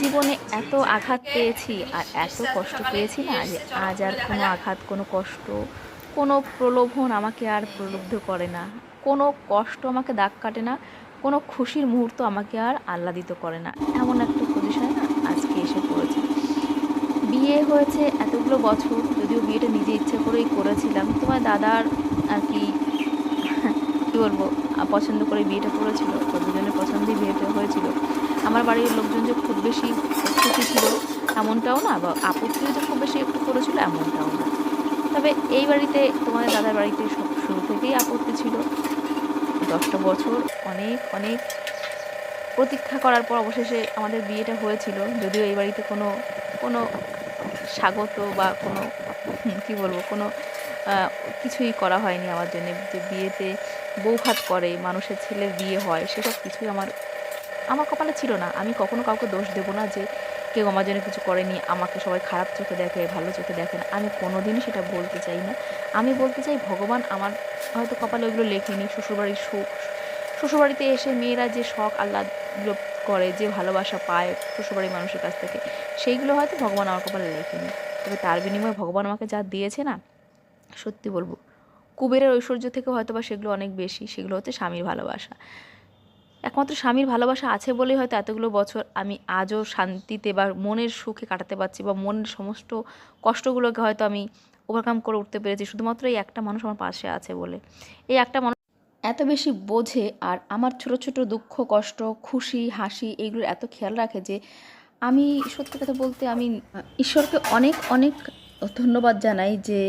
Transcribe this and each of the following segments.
জীবনে এত আঘাত পেয়েছি আর এত কষ্ট পেয়েছি না যে আজ আর কোনো আঘাত, কোনো কষ্ট, কোনো প্রলোভন আমাকে আর প্রলুব্ধ করে না। কোনো কষ্ট আমাকে দাগ কাটে না, কোনো খুশির মুহূর্ত আমাকে আর আহ্লাদিত করে না। এমন একটা পজিশনে আজকে এসে পড়েছি। বিয়ে হয়েছে এতগুলো বছর, যদিও বিয়েটা নিজে ইচ্ছে করেই করেছিলাম। তোমার দাদার আর কি, কী বলব পছন্দ করে বিয়েটা করেছিল, তো দুজনের পছন্দেই বিয়েটা হয়েছিল। আমার বাড়ির লোকজন যে খুব বেশি খুশি ছিল এমনটাও না, বা আপত্তিও যে খুব বেশি একটু করেছিল এমনটাও না। তবে এই বাড়িতে তোমাদের দাদার বাড়িতে সব শুরু থেকেই আপত্তি ছিল। দশটা বছর অনেক অনেক প্রতীক্ষা করার পর অবশেষে আমাদের বিয়েটা হয়েছিল। যদিও এই বাড়িতে কোনো কোনো স্বাগত বা কোনো কী বলব, কোনো কিছুই করা হয়নি আমার জন্য। যে বিয়েতে বউ ভাত করে, মানুষের ছেলের বিয়ে হয়, সেসব কিছুই আমার আমার কপালে ছিল না। আমি কখনো কাউকে দোষ দেবো না যে কেউ আমার জন্য কিছু করেনি, আমাকে সবাই খারাপ চোখে দেখে, ভালো চোখে দেখে না। আমি কোনোদিনই সেটা বলতে চাই না। আমি বলতে চাই, ভগবান আমার হয়তো কপালে ওইগুলো লেখেনি। শ্বশুরবাড়ির সুখ শ্বশুরবাড়িতে এসে মেয়েরা যে শখ আহ্লাদগুলো করে, যে ভালোবাসা পায় শ্বশুরবাড়ির মানুষের কাছ থেকে, সেইগুলো হয়তো ভগবান আমার কপালে লেখেনি। তবে তার বিনিময়ে ভগবান আমাকে যা দিয়েছে না, সত্যি বলব, কুবেরের ঐশ্বর্য থেকে হয়তো বা সেগুলো অনেক বেশি, সেগুলো হচ্ছে স্বামীর ভালোবাসা। একমাত্র স্বামীর ভালোবাসা আছে বলেই হয়তো এতগুলো বছর আমি আজও শান্তিতে বা মনের সুখে কাটাতে পারছি বা মনের সমস্ত কষ্টগুলোকে হয়তো আমি ওভারকাম করে উঠতে পেরেছি। শুধুমাত্র এই একটা মানুষ আমার পাশে আছে বলে। এই একটা মানুষ এত বেশি বোঝে আর আমার ছোট ছোট দুঃখ, কষ্ট, খুশি, হাসি এইগুলোর এত খেয়াল রাখে যে আমি সত্যি কথা বলতে আমি ঈশ্বরকে অনেক অনেক ধন্যবাদ জানাই যে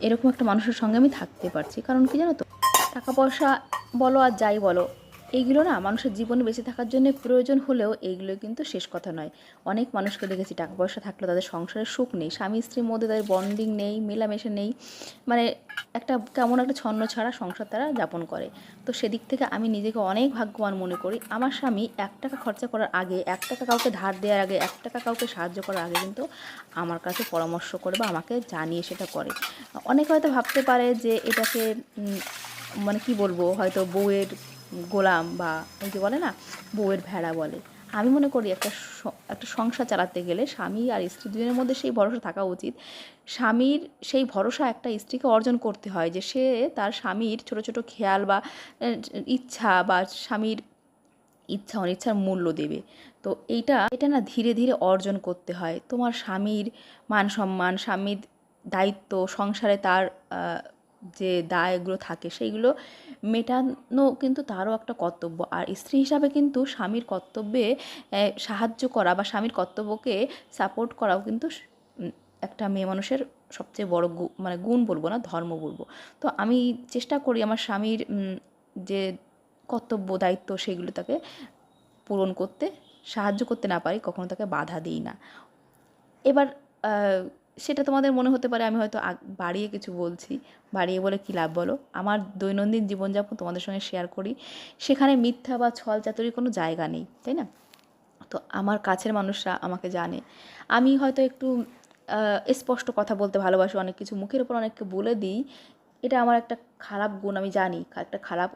এরকম একটা মানুষের সঙ্গে আমি থাকতে পারছি। কারণ কি জানো তো? টাকা পয়সা বলো আর যাই বলো এইগুলো না মানুষের জীবনে বেঁচে থাকার জন্য প্রয়োজন হলেও এইগুলো কিন্তু শেষ কথা নয়। অনেক মানুষকে দেখেছি টাকা পয়সা থাকলেও তাদের সংসারের সুখ নেই। স্বামী স্ত্রীর মধ্যে তাদের বন্ডিং নেই, মেলামেশা নেই। মানে একটা কেমন একটা ছন্ন ছাড়া সংসার তারা যাপন করে। তো সেদিক থেকে আমি নিজেকে অনেক ভাগ্যবান মনে করি। আমার স্বামী এক টাকা খরচা করার আগে, এক টাকা কাউকে ধার দেওয়ার আগে, এক টাকা কাউকে সাহায্য করার আগে কিন্তু আমার কাছে পরামর্শ করে বা আমাকে জানিয়ে সেটা করে। অনেকে হয়তো ভাবতে পারে যে এটাকে মানে কি বলব? হয়তো বউয়ের গোলাম বা ওই যে বলে না, বউয়ের ভেড়া বলে। আমি মনে করি একটা একটা সংসার চালাতে গেলে স্বামী আর স্ত্রী দুজনের মধ্যে সেই ভরসা থাকা উচিত। স্বামীর সেই ভরসা একটা স্ত্রীকে অর্জন করতে হয় যে সে তার স্বামীর ছোট ছোট খেয়াল বা ইচ্ছা বা স্বামীর ইচ্ছা, অনিচ্ছার মূল্য দেবে। তো এইটা, এটা না ধীরে ধীরে অর্জন করতে হয়। তোমার স্বামীর মান সম্মান, স্বামীর দায়িত্ব, সংসারে তার যে দায়গুলো থাকে সেইগুলো মেটানো কিন্তু তারও একটা কর্তব্য। আর স্ত্রী হিসাবে কিন্তু স্বামীর কর্তব্যে সাহায্য করা বা স্বামীর কর্তব্যকে সাপোর্ট করাও কিন্তু একটা মেয়ে মানুষের সবচেয়ে বড় মানে গুণ বলব না, ধর্ম বলব। তো আমি চেষ্টা করি আমার স্বামীর যে কর্তব্য, দায়িত্ব সেগুলো তাকে পূরণ করতে, সাহায্য করতে না পারি, কখনো তাকে বাধা দিই না। এবার সেটা তোমাদের মনে হতে পারে, আমি হয়তো বাড়িয়ে কিছু বলছি। বাড়িয়ে বলে কী লাভ বলো? আমার দৈনন্দিন জীবনযাপন তোমাদের সঙ্গে শেয়ার করি। সেখানে মিথ্যা বা ছল চাতুরির কোনো জায়গা নেই, তাই না? তো আমার কাছের মানুষরা আমাকে জানে। আমি হয়তো একটু স্পষ্ট কথা বলতে ভালোবাসি, অনেক কিছু মুখের উপর অনেককে বলে দিই। এটা আমার একটা খারাপ গুণ, আমি জানি। একটা খারাপ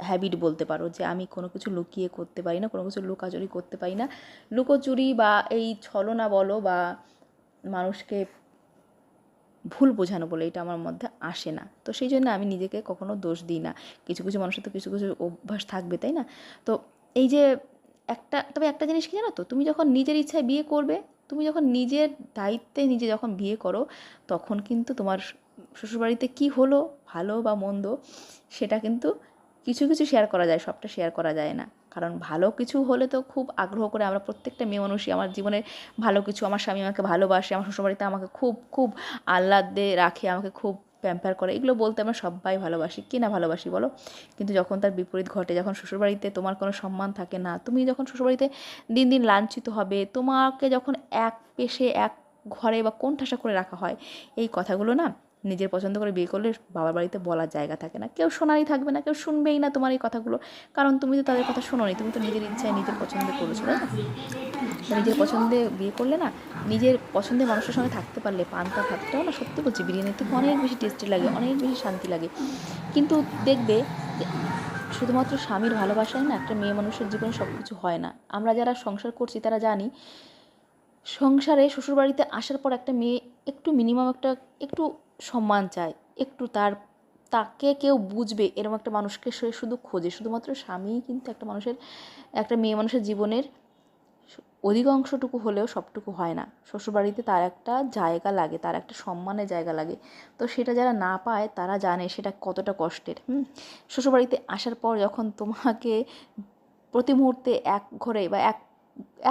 হ্যাবিট বলতে পারো যে আমি কোনো কিছু লুকিয়ে করতে পারি না, কোনো কিছু লুকাচুরি করতে পারি না। লুকোচুরি বা এই ছলনা বলো বা মানুষকে ভুল বোঝানো বলে এটা আমার মধ্যে আসে না। তো সেই জন্য আমি নিজেকে কখনো দোষ দিই না। কিছু কিছু মানুষের তো কিছু কিছু অভ্যাস থাকবে, তাই না? তো এই যে একটা, তবে একটা জিনিস কি জানো তো? তুমি যখন নিজের ইচ্ছায় বিয়ে করবে, তুমি যখন নিজের দায়িত্বে নিজে যখন বিয়ে করো, তখন কিন্তু তোমার শ্বশুরবাড়িতে কী হলো, ভালো বা মন্দ, সেটা কিন্তু কিছু কিছু শেয়ার করা যায়, সবটা শেয়ার করা যায় না। কারণ ভালো কিছু হলে তো খুব আগ্রহ করে আমরা প্রত্যেকটা মেয়ে মানুষই আমার জীবনে ভালো কিছু, আমার স্বামী আমাকে ভালোবাসে, আমার শ্বশুরবাড়িতে আমাকে খুব খুব আহ্লাদে রাখে, আমাকে খুব প্যাম্পার করে। এগুলো বলতে আমরা সবাই ভালোবাসি, কে না ভালোবাসি বলো? কিন্তু যখন তার বিপরীত ঘটে, যখন শ্বশুরবাড়িতে তোমার কোনো সম্মান থাকে না, তুমি যখন শ্বশুরবাড়িতে দিন দিন লাঞ্ছিত হবে, তোমাকে যখন এক পেশে, এক ঘরে বা কোন ঠাসা করে রাখা হয়, এই কথাগুলো না নিজের পছন্দ করে বিয়ে করলে বাবার বাড়িতে বলার জায়গা থাকে না। কেউ শোনারই থাকবে না, কেউ শুনবেই না তোমার এই কথাগুলো। কারণ তুমি তো তাদের কথা শোনোনি, তুমি তো নিজের ইচ্ছায় নিজের পছন্দ করেছ, তাই না? নিজের পছন্দে বিয়ে করলে না, নিজের পছন্দের মানুষের সঙ্গে থাকতে পারলে, পান্তা ভাতটাও না সত্যি বলছি, বিরিয়ানির থেকে অনেক বেশি টেস্টি লাগে, অনেক বেশি শান্তি লাগে। কিন্তু দেখবে শুধুমাত্র স্বামীর ভালোবাসায় না একটা মেয়ে মানুষের জীবনে সব কিছু হয় না। আমরা যারা সংসার করছি তারা জানি, সংসারে শ্বশুরবাড়িতে আসার পর একটা মেয়ে একটু মিনিমাম একটা, একটু সম্মান চায়, একটু তার, তাকে কেউ বুঝবে এরকম একটা মানুষকে সে শুধু খোঁজে। শুধুমাত্র স্বামীই কিন্তু একটা মানুষের, একটা মেয়ে মানুষের জীবনের অধিকাংশটুকু হলেও সবটুকু হয় না। শ্বশুরবাড়িতে তার একটা জায়গা লাগে, তার একটা সম্মানের জায়গা লাগে। তো সেটা যারা না পায়, তারা জানে সেটা কতটা কষ্টের, হুম? শ্বশুরবাড়িতে আসার পর যখন তোমাকে প্রতি মুহূর্তে এক ঘরে বা এক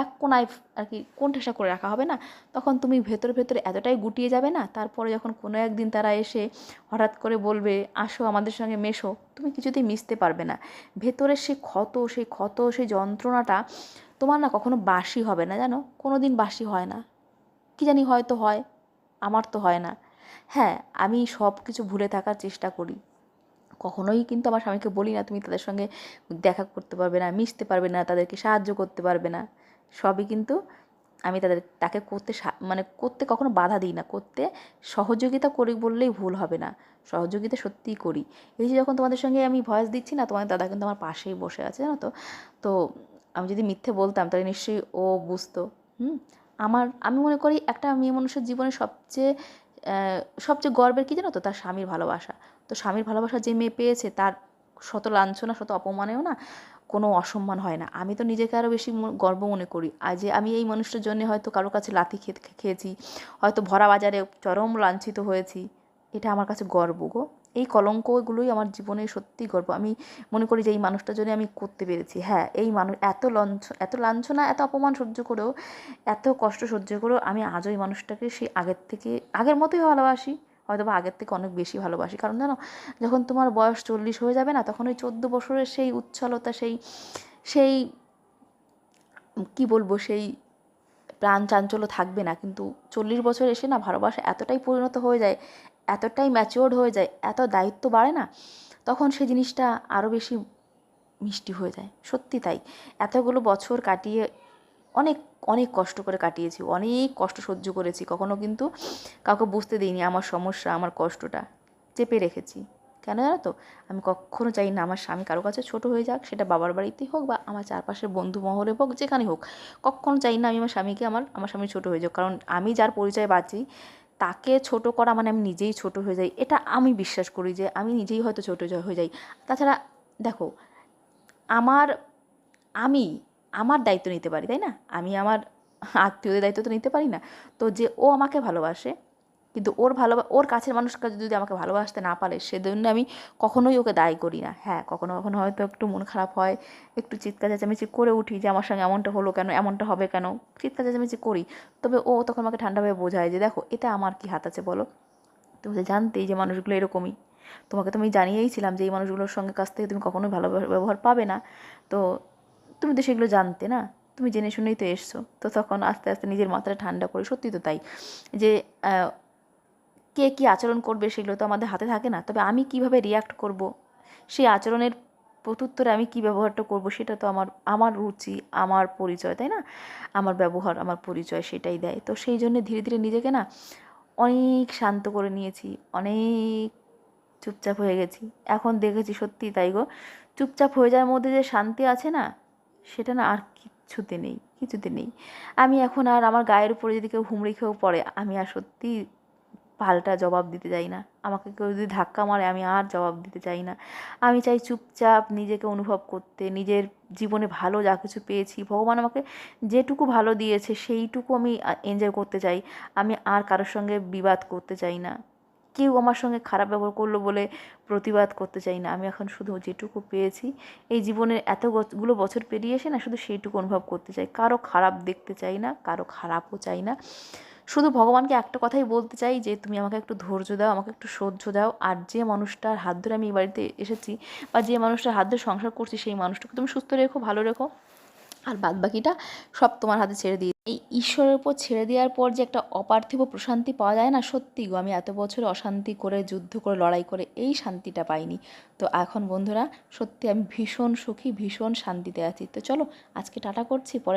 এক কোনায় আর কি কোণঠাসা করে রাখা হবে না? তখন তুমি ভেতরে ভেতরে এতটাই গুটিয়ে যাবে না? তারপরে যখন কোনো একদিন তারা এসে হঠাৎ করে বলবে, আসো আমাদের সঙ্গে মেশো, তুমি কিছুতেই মিশতে পারবে না। ভেতরে সেই ক্ষত সেই ক্ষত, সেই যন্ত্রণাটা তোমার না কখনো বাসি হবে না, জানো? কোনো দিন বাসি হয় না। কি জানি হয়তো হয়, আমার তো হয় না। হ্যাঁ আমি সব কিছু ভুলে থাকার চেষ্টা করি। কখনোই কিন্তু আমার স্বামীকে বলি না, তুমি তাদের সঙ্গে দেখা করতে পারবে না, মিশতে পারবে না, তাদেরকে সাহায্য করতে পারবে না। সবই কিন্তু আমি তাদের, তাকে করতে মানে করতে কখনো বাধা দিই না, করতে সহযোগিতা করি বললেই ভুল হবে না, সহযোগিতা সত্যিই করি। এই যে যখন তোমাদের সঙ্গে আমি ভয়েস দিচ্ছি না তোমার দাদা কিন্তু আমার পাশেই বসে আছে, জানো তো? তো আমি যদি মিথ্যে বলতাম তাহলে নিশ্চয়ই ও বুঝতো, হুম? আমার, আমি মনে করি একটা মেয়ে মানুষের জীবনে সবচেয়ে সবচেয়ে গর্বের কী জানো তো? তার স্বামীর ভালোবাসা। তো স্বামীর ভালোবাসা যে মেয়ে পেয়েছে, তার শত লাঞ্ছনা, শত অপমানেও না কোনো অসম্মান হয় না। আমি তো নিজেকে আরও বেশি গর্ব মনে করি। আর যে আমি এই মানুষটার জন্য হয়তো কারও কাছে লাথি খেয়ে খেয়েছি, হয়তো ভরা বাজারে চরম লাঞ্ছিত হয়েছি, এটা আমার কাছে গর্ব গো। এই কলঙ্কগুলোই আমার জীবনে সত্যি গর্ব। আমি মনে করি যে এই মানুষটার জন্য আমি করতে পেরেছি। হ্যাঁ এই মানুষ এত লঞ্চ এত লাঞ্ছনা, এত অপমান সহ্য করেও, এত কষ্ট সহ্য করেও আমি আজও এই মানুষটাকে সেই আগের থেকে, আগের মতোই ভালোবাসি। হয়তো বা আগের থেকে অনেক বেশি ভালোবাসি। কারণ জানো, যখন তোমার বয়স চল্লিশ হয়ে যাবে না, তখন ওই চোদ্দ বছরের সেই উচ্ছলতা, সেই সেই, কি বলব, সেই প্রাণ চাঞ্চল্য থাকবে না। কিন্তু চল্লিশ বছর এসে না ভালোবাসা এতটাই পরিণত হয়ে যায়, এতটাই ম্যাচিওর্ড হয়ে যায়, এত দায়িত্ব বাড়ে না, তখন সেই জিনিসটা আরও বেশি মিষ্টি হয়ে যায়। সত্যি তাই। এতগুলো বছর কাটিয়ে অনেক অনেক কষ্ট করে কাটিয়েছি, অনেক কষ্ট সহ্য করেছি। কখনো কিন্তু কাউকে বুঝতে দিইনি আমার সমস্যা, আমার কষ্টটা। চেপে রেখেছি। কেন জানো তো? আমি কখনো চাই না আমার স্বামী কারও কাছে ছোট হয়ে যাক, সেটা বাবার বাড়িতেই হোক বা আমার চারপাশের বন্ধু মহলে হোক, যেখানে হোক। কখনো চাই না আমি আমার স্বামীকে আমার আমার স্বামী ছোট হয়ে যাক। কারণ আমি যার পরিচয় বাঁচি, তাকে ছোট করা মানে আমি নিজেই ছোট হয়ে যাই। এটা আমি বিশ্বাস করি যে আমি নিজেই হয়তো ছোট হয়ে যাই। তাছাড়া দেখো, আমার, আমি আমার দায়িত্ব নিতে পারি, তাই না? আমি আমার আত্মীয়দের দায়িত্ব তো নিতে পারি না। তো যে ও আমাকে ভালোবাসে, কিন্তু ওর ভালো, ওর কাছের মানুষকে যদি আমাকে ভালোবাসতে না পারে, সেজন্য আমি কখনোই ওকে দায়ী করি না। হ্যাঁ কখনো কখনো হয়তো একটু মন খারাপ হয়, একটু চিৎকার চেঁচামেচি করে উঠি যে আমার সঙ্গে এমনটা হলো কেন, এমনটা হবে কেন, চিৎকার চেঁচামেচি করি। তবে ও তখন আমাকে ঠান্ডাভাবে বোঝায় যে, দেখো, এটা আমার কি হাত আছে বলো? তুমি তো জানতেই যে মানুষগুলো এরকমই। তোমাকে তো আমি জানিয়েইছিলাম যে এই মানুষগুলোর সঙ্গে কাছ থেকে তুমি কখনোই ভালো ব্যবহার পাবে না। তো তুমি তো সেগুলো জানতে, না? তুমি জেনে শুনেই তো এসছো। তো তখন আস্তে আস্তে নিজের মাথাটা ঠান্ডা করে সত্যি তো তাই। যে কে কী আচরণ করবে সেগুলো তো আমাদের হাতে থাকে না। তবে আমি কীভাবে রিয়াক্ট করব? সেই আচরণের প্রত্যুত্তরে আমি কী ব্যবহারটা করব সেটা তো আমার আমার রুচি, আমার পরিচয়, তাই না? আমার ব্যবহার, আমার পরিচয় সেটাই দেয়। তো সেই জন্য ধীরে ধীরে নিজেকে, না, অনেক শান্ত করে নিয়েছি, অনেক চুপচাপ হয়ে গেছি। এখন দেখেছি সত্যি তাই গো। চুপচাপ হয়ে যাওয়ার মধ্যে যে শান্তি আছে, না সেটা না আর কিছুতে নেই কিছুতে নেই। আমি এখন আর আমার গায়ের উপরে যদি কেউ হুমড়ি খেয়েও পড়ে, আমি আর সত্যি পাল্টা জবাব দিতে চাই না। আমাকে কেউ যদি ধাক্কা মারে, আমি আর জবাব দিতে চাই না। আমি চাই চুপচাপ নিজেকে অনুভব করতে, নিজের জীবনে ভালো যা কিছু পেয়েছি, ভগবান আমাকে যেটুকু ভালো দিয়েছে, সেইটুকু আমি এনজয় করতে চাই। আমি আর কারোর সঙ্গে বিবাদ করতে চাই না। কেউ আমার সঙ্গে খারাপ ব্যবহার করল বলে প্রতিবাদ করতে চাই না। আমি এখন শুধু যেটুকু পেয়েছি, এই জীবনের এতগুলো বছর পেরিয়ে এসে না শুধু সেইটুকু অনুভব করতে চাই। কারও খারাপ দেখতে চাই না, কারও খারাপও চাই না। শুধু ভগবানকে একটা কথাই বলতে চাই যে, তুমি আমাকে একটু ধৈর্য দাও, আমাকে একটু সহ্য দাও। আর যে মানুষটার হাত ধরে আমি এই বাড়িতে এসেছি বা যে মানুষটার হাত ধরে সংসার করছি, সেই মানুষটাকে তুমি সুস্থ রেখো, ভালো রেখো। আর বাদ বাকিটা সব তোমার হাতে ছেড়ে দিই। এই ঈশ্বরের উপর ছেড়ে দেওয়ার পর যে একটা অপার্থিব প্রশান্তি পাওয়া যায় না, সত্যি গো, আমি এত বছর অশান্তি করে, যুদ্ধ করে, লড়াই করে এই শান্তিটা পাইনি। তো এখন বন্ধুরা, সত্যি আমি ভীষণ সুখী, ভীষণ শান্তিতে আছি। তো চলো আজকে টাটা করছি, পরে